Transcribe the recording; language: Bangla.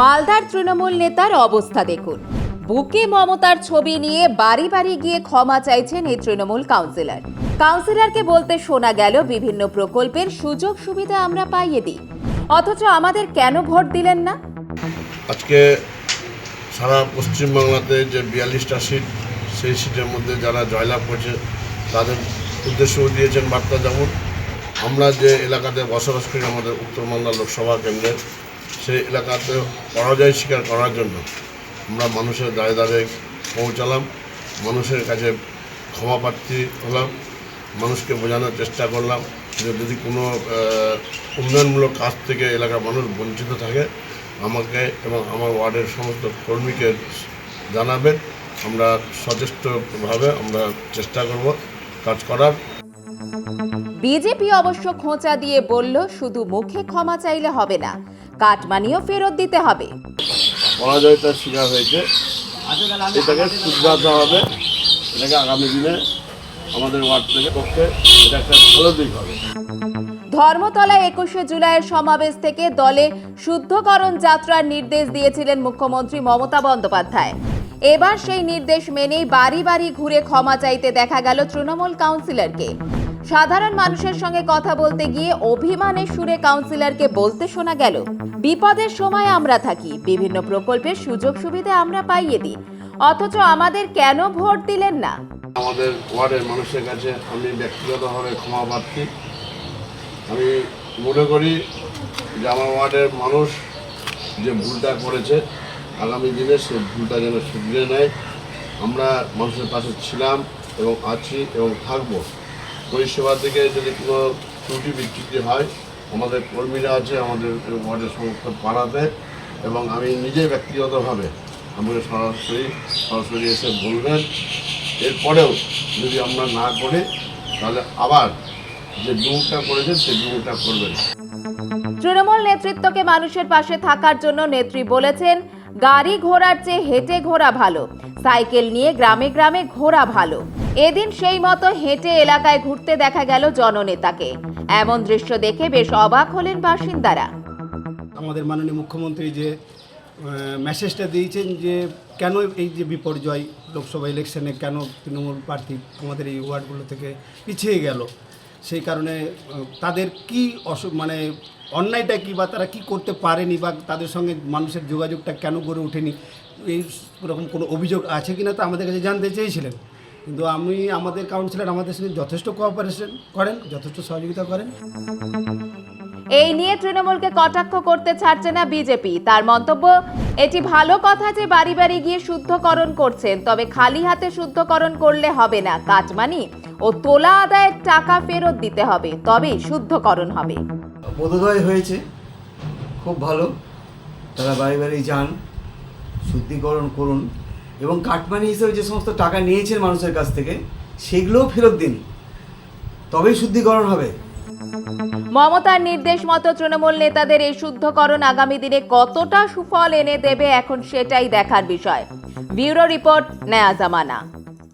মালদার তৃণমূল নেতার অবস্থা দেখুন। বুকে মমতার ছবি নিয়ে বাড়ি বাড়ি গিয়ে ক্ষমা চাইছেন এই তৃণমূল কাউন্সিলর। কাউন্সিলরকে বলতে শোনা গেল, বিভিন্ন প্রকল্পের সুযোগ সুবিধা আমরা পাইয়ে দিই। অথচ আমাদের কেন ভোট দিলেন না? আজকে সারা পশ্চিমবাংলাতে যে বিয়াল্লিশটা সিট, সেই সিটের মধ্যে যারা জয়লাভ করেছে, তাদের উদ্দেশ্য দিয়েছেন বার্তা যেমন, আমরা যে এলাকাতে বসবাস করি আমাদের উত্তর মালদা লোকসভা কেন্দ্রের সেই এলাকাতে পরাজয় স্বীকার করার জন্য আমরা মানুষের দাঁড়ে দাঁড়ে পৌঁছালাম, মানুষের কাছে ক্ষমা প্রার্থী হলাম, মানুষকে বোঝানোর চেষ্টা করলাম যে যদি কোনো উন্নয়নমূলক কাজ থেকে এলাকার মানুষ বঞ্চিত থাকে, আমাকে এবং আমার ওয়ার্ডের সমস্ত কর্মীকে জানাবেন। আমরা সচেষ্টভাবে আমরা চেষ্টা করব কাজ করার। বিজেপি অবশ্য খোঁচা দিয়ে বলল, শুধু মুখে ক্ষমা চাইলে হবে না। কাটমানিও ফেরত দিতে হবে। পরাজয়তার শিকার হয়েছে। এটাকে শুধরাতে হবে। এটাকে আগামী দিনে আমাদের ওয়ার্ড থেকে পক্ষে এটা একটা ভালো দিক হবে। ধর্মতলা একুশে জুলাইয়ের সমাবেশ থেকে দলে শুদ্ধকরণ যাত্রার নির্দেশ দিয়েছিলেন মুখ্যমন্ত্রী মমতা বন্দ্যোপাধ্যায়। এবার সেই নির্দেশ মেনেই বাড়ি বাড়ি ঘুরে ক্ষমা চাইতে দেখা গেল তৃণমূল কাউন্সিলরকে। সাধারণ মানুষের সঙ্গে কথা বলতে গিয়ে অভিমানের সুরে কাউন্সিলরকে বলতে শোনা গেল, বিপদের সময় আমরা থাকি, বিভিন্ন প্রকল্পের সুযোগ সুবিধা আমরা পাইয়ে দিই, অথচ আমাদের কেন ভোট দিলেন না? আমাদের ওয়ার্ডের মানুষের কাছে আমি ব্যক্তিগতভাবে ক্ষমা প্রার্থী। আমি মনে করি যে আমার ওয়ার্ডের মানুষ যে ভুলটা করেছে, আগামী দিনে সে ভুলটা যেন শুধরে নেয়। আমরা মানুষের পাশে ছিলাম এবং আছি এবং থাকব। পরিষেবা থেকে যদি কোনো ত্রুটি বিচ্যুতি হয়, আমাদের কর্মীরা আছে, আমাদের ওয়ার্ডের সমস্ত পাড়াতে এবং আমি নিজে ব্যক্তিগতভাবে আমাকে সরাসরি সরাসরি এসে বলবেন। এরপরেও যদি আমরা না করি, তাহলে আবার যে করেছেন করবেন। তৃণমূল নেতৃত্বকে মানুষের পাশে থাকার জন্য নেত্রী বলেছেন গাড়ি ঘোড়ার চেয়ে হেঁটে ঘোরা ভালো সাইকেল নিয়ে গ্রামে গ্রামে ঘোরা ভালো। এদিন সেই মতো হেঁটে এলাকায় ঘুরতে দেখা গেল জননেতাকে। এমন দৃশ্য দেখে বেশ অবাক হলেন বাসিন্দারা। আমাদের মাননীয় মুখ্যমন্ত্রী যে মেসেজটা দিয়েছেন যে কেন এই যে বিপর্যয় লোকসভা ইলেকশনে কেন তৃণমূল প্রার্থী আমাদের এই ওয়ার্ডগুলো থেকে পিছিয়ে গেল? সেই কারণে তাদের কি অসু মানে অন্যায়টা কি বা তারা কি করতে পারেনি বা তাদের সঙ্গে মানুষের যোগাযোগটা কেন গড়ে ওঠেনি, এই রকম কোনো অভিযোগ আছে কি না তো আমাদের কাছে জানতে চেয়েছিলেন। কিন্তু আমি, আমাদের কাউন্সিলর আমাদের সঙ্গে যথেষ্ট কোঅপারেশন করেন, যথেষ্ট সহযোগিতা করেন। এই নিয়ে তৃণমূলকে কটাক্ষ করতে ছাড়ছে না বিজেপি। তার মন্তব্য, এটি ভালো কথা যে বাড়ি বাড়ি গিয়ে শুদ্ধকরণ করছেন, তবে খালি হাতে শুদ্ধকরণ করলে হবে না, কাটমানি। ও তোলা আদায়ের টাকা ফেরত দিতে হবে, তবেই শুদ্ধকরণ হবে। বোধোদয় হয়েছে, খুব ভালো। তারা বাড়ি বাড়ি যান, শুদ্ধিকরণ করুন এবং কাটমানি হিসেবে যে সমস্ত টাকা নিয়েছেন মানুষের কাছ থেকে, সেগুলোও ফেরত দিন, তবেই শুদ্ধিকরণ হবে। মমতার নির্দেশ মতো তৃণমূল নেতাদের এই শুদ্ধকরণ আগামী দিনে কতটা সুফল এনে দেবে এখন সেটাই দেখার বিষয়। ব্যুরো রিপোর্ট নেয়া জামানা।